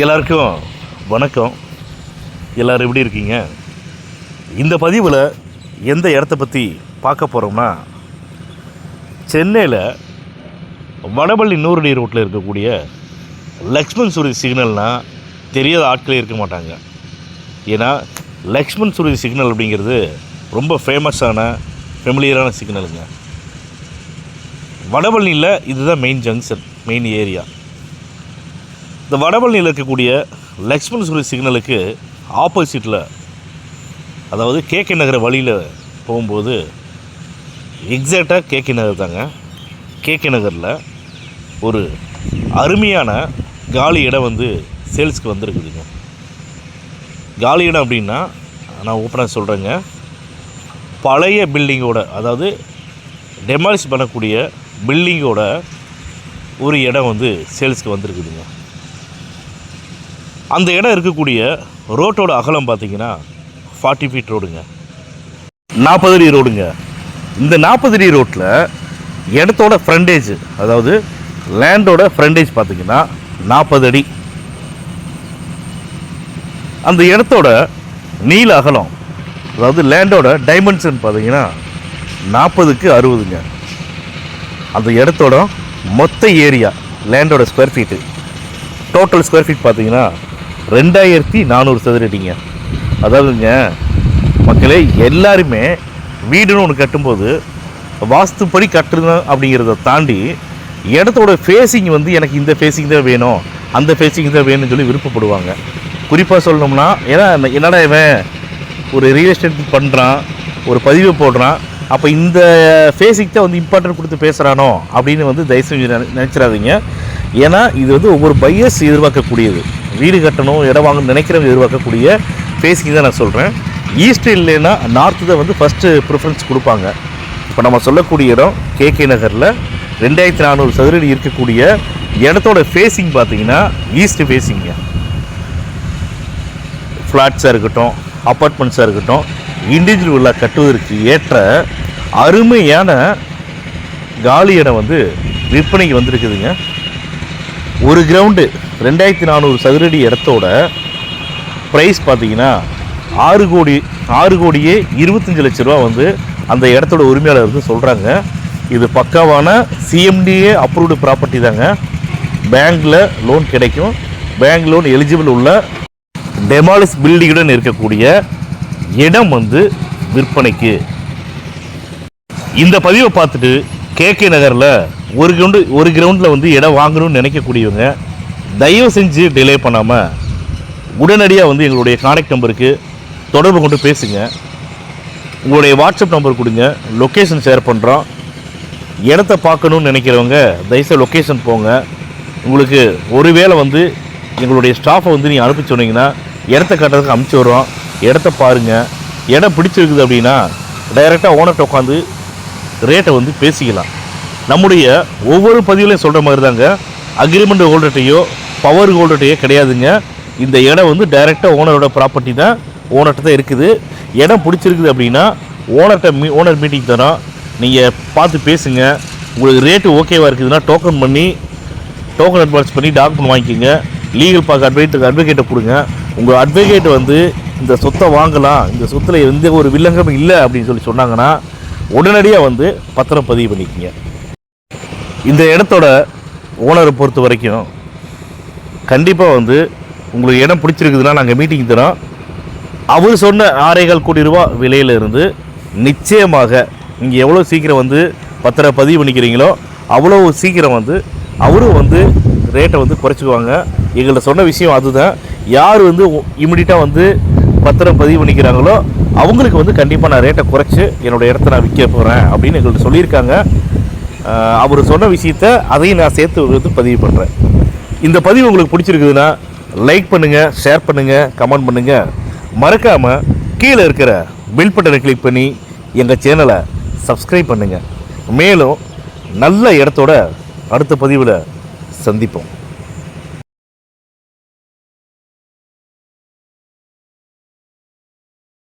எல்லாருக்கும் வணக்கம். எல்லோரும் எப்படி இருக்கீங்க? இந்த பதிவில் எந்த இடத்த பற்றி பார்க்க போகிறோம்னா சென்னையில் வடபள்ளி நூறுடி ரோட்டில் இருக்கக்கூடிய லக்ஷ்மண் சுருதி சிக்னல்னால் தெரியாத ஆட்களே இருக்க மாட்டாங்க. ஏன்னா லக்ஷ்மண் சுருதி சிக்னல் அப்படிங்கிறது ரொம்ப ஃபேமஸான ஃபெமிலியரான சிக்னலுங்க. வடபள்ளியில் இதுதான் மெயின் ஜங்ஷன் மெயின் ஏரியா இந்த வடபழனியில் இருக்கக்கூடிய லக்ஷ்மண் சூரிய சிக்னலுக்கு ஆப்போசிட்டில் அதாவது கேகே நகர் வழியில் போகும்போது எக்ஸாக்டாக கேகே நகர் தாங்க. கேகே நகரில் ஒரு அருமையான காலி இடம் வந்து சேல்ஸ்க்கு வந்திருக்குதுங்க. காலி இடம் அப்படின்னா நான் ஓப்பனாக சொல்கிறேங்க பழைய பில்டிங்கோட அதாவது டெமாலிஷ் பண்ணக்கூடிய பில்டிங்கோட ஒரு இடம் வந்து சேல்ஸ்க்கு வந்திருக்குதுங்க. அந்த இடம் இருக்கக்கூடிய ரோட்டோட அகலம் பார்த்தீங்கன்னா ஃபார்ட்டி ஃபீட் ரோடுங்க நாற்பது அடி ரோடுங்க இந்த நாற்பது அடி ரோட்டில் இடத்தோட ஃப்ரண்டேஜ் அதாவது லேண்டோட ஃப்ரண்டேஜ் பார்த்தீங்கன்னா நாற்பது அடி. அந்த இடத்தோட நீள அகலம் அதாவது லேண்டோட டைமென்ஷன் பார்த்தீங்கன்னா நாற்பதுக்கு அறுபதுங்க. அந்த இடத்தோட மொத்த area லேண்டோட square feet total square feet பார்த்தீங்கன்னா ரெண்டாயிரத்தி நானூறு சதுரடிங்க. அதாவதுங்க மக்களே எல்லாருமே வீடுன்னு ஒன்று கட்டும்போது வாஸ்துப்படி கட்டுறது அப்படிங்கிறத தாண்டி இடத்தோட ஃபேஸிங் வந்து எனக்கு இந்த ஃபேஸிங் தான் வேணும் அந்த ஃபேஸிங் தான் வேணும்னு சொல்லி விருப்பப்படுவாங்க. குறிப்பாக சொல்லணும்னா ஏன்னா என்னடா இவன் ஒரு ரியல் எஸ்டேட் பண்ணுறான் ஒரு பதிவு போடுறான் அப்போ இந்த ஃபேஸிக் தான் வந்து இம்பார்ட்டன்ட் கொடுத்து பேசுகிறானோ அப்படின்னு வந்து தயவு செஞ்சு நினை- நினைச்சிடாதீங்க. ஏன்னா இது வந்து ஒவ்வொரு பையர்ஸ் எதிர்பார்க்கக்கூடியது. வீடு கட்டணும் இடம் வாங்கணும்னு நினைக்கிறவங்க எதிர்பார்க்கக்கூடிய ஃபேஸிங் தான் நான் சொல்கிறேன் ஈஸ்ட் இல்லைன்னா நார்த்து தான் வந்து ஃபஸ்ட்டு ப்ரிஃபரன்ஸ் கொடுப்பாங்க. இப்போ நம்ம சொல்லக்கூடிய இடம் கேகே நகரில் ரெண்டாயிரத்தி நானூறு சதுரடி இருக்கக்கூடிய இடத்தோட ஃபேஸிங் பார்த்தீங்கன்னா ஈஸ்ட் ஃபேஸிங்க ஃப்ளாட்ஸாக இருக்கட்டும் அப்பார்ட்மெண்ட்ஸாக இருக்கட்டும் இண்டிவிஜுவலாக கட்டுவதற்கு ஏற்ற அருமையான காலி இடம் வந்து விற்பனைக்கு வந்திருக்குதுங்க. ஒரு கிரவுண்டு ரெண்டாயிரத்தி நானூறு சதுரடி இடத்தோட ப்ரைஸ் பார்த்தீங்கன்னா ஆறு கோடி ஆறு கோடியே இருபத்தஞ்சு லட்ச ரூபா வந்து அந்த இடத்தோட உரிமையாளர் வந்து சொல்கிறாங்க இது பக்காவான சிஎம்டிஏ அப்ரூவ்டு ப்ராப்பர்ட்டி தாங்க. பேங்க்கில் லோன் கிடைக்கும். பேங்க் லோன் எலிஜிபிள் உள்ள டெமாலிஸ் பில்டிங்குடன் இருக்கக்கூடிய இடம் வந்து விற்பனைக்கு. இந்த பதிவை பார்த்துட்டு கேகே நகரில் ஒரு கிரவுண்டு ஒரு கிரவுண்டில் வந்து இடம் வாங்கணும்னு நினைக்கக்கூடியவங்க தயவு செஞ்சு டிலே பண்ணாமல் உடனடியாக வந்து எங்களுடைய கான்டாக்ட் நம்பருக்கு தொடர்பு கொண்டு பேசுங்க. உங்களுடைய வாட்ஸ்அப் நம்பர் கொடுங்க. லொக்கேஷன் ஷேர் பண்ணுறோம் இடத்த பார்க்கணும்னு நினைக்கிறவங்க தயவுசெய்து லொக்கேஷன் போங்க. உங்களுக்கு ஒருவேளை வந்து எங்களுடைய ஸ்டாஃபை வந்து நீங்கள் அனுப்பி சொன்னீங்கன்னா இடத்த கட்டுறதுக்கு அமுச்சு விட்றோம். இடத்த பாருங்கள் இடம் பிடிச்சிருக்குது அப்படின்னா டைரெக்டாக ஓனர்கிட்ட உட்காந்து ரேட்டை வந்து பேசிக்கலாம். நம்முடைய ஒவ்வொரு பதிவுலையும் சொல்கிற மாதிரி தாங்க அக்ரிமெண்ட் ஹோல்டர்ட்டையோ பவர் ஹோல்டர்ட்டையோ கிடையாதுங்க. இந்த இடம் வந்து டைரெக்டாக ஓனரோட ப்ராப்பர்ட்டி தான். ஓனர்கிட்ட தான் இருக்குது. இடம் பிடிச்சிருக்குது அப்படின்னா ஓனர்கிட்ட மீ ஓனர் மீட்டிங் தரோம் நீங்கள் பார்த்து பேசுங்க. உங்களுக்கு ரேட்டு ஓகேவாக இருக்குதுன்னா டோக்கன் பண்ணி டோக்கன் அட்வான்ஸ் பண்ணி டாக்குமெண்ட் வாங்கிக்கோங்க. லீகல் பார்க்க அட்வைட்டுக்கு அட்வொகேட்டை கொடுங்க. உங்கள் அட்வொகேட் வந்து இந்த சொத்தை வாங்கலாம். இந்த சொத்தில் எந்த ஒரு வில்லங்கமும் இல்லை அப்படின்னு சொல்லி சொன்னாங்கன்னா உடனடியாக வந்து பத்திரம் பதிவு பண்ணிக்கோங்க. இந்த இடத்தோட ஓனரை பொறுத்த வரைக்கும் கண்டிப்பாக வந்து உங்களுக்கு இடம் பிடிச்சிருக்குதுன்னா நாங்கள் மீட்டிங் தரோம். அவர் சொன்ன ஆறேகால் கோடி ரூபா விலையில இருந்து நிச்சயமாக இங்கே எவ்வளோ சீக்கிரம் வந்து பத்திரம் பதிவு பண்ணிக்கிறீங்களோ அவ்வளோ சீக்கிரம் வந்து அவரும் வந்து ரேட்டை வந்து குறைச்சிக்குவாங்க. எங்கள்கிட்ட சொன்ன விஷயம் அதுதான். யார் வந்து இமிடியட்டாக வந்து பத்திரம் பதிவு பண்ணிக்கிறாங்களோ அவங்களுக்கு வந்து கண்டிப்பாக நான் ரேட்டை குறைச்சி என்னோட இடத்த நான் விற்க போகிறேன் அப்படின்னு எங்கள்கிட்ட சொல்லியிருக்காங்க. அவர் சொன்ன விஷயத்த அதையும் நான் சேர்த்து வந்து பதிவு பண்ணுறேன் இந்த பதிவு உங்களுக்கு பிடிச்சிருக்குதுன்னா லைக் பண்ணுங்கள் ஷேர் பண்ணுங்கள் கமெண்ட் பண்ணுங்கள் மறக்காமல் கீழே இருக்கிற பெல் பட்டனை கிளிக் பண்ணி எங்கள் சேனலை சப்ஸ்கிரைப் பண்ணுங்கள் மேலும் நல்ல இடத்தோட அடுத்த பதிவில் சந்திப்போம்.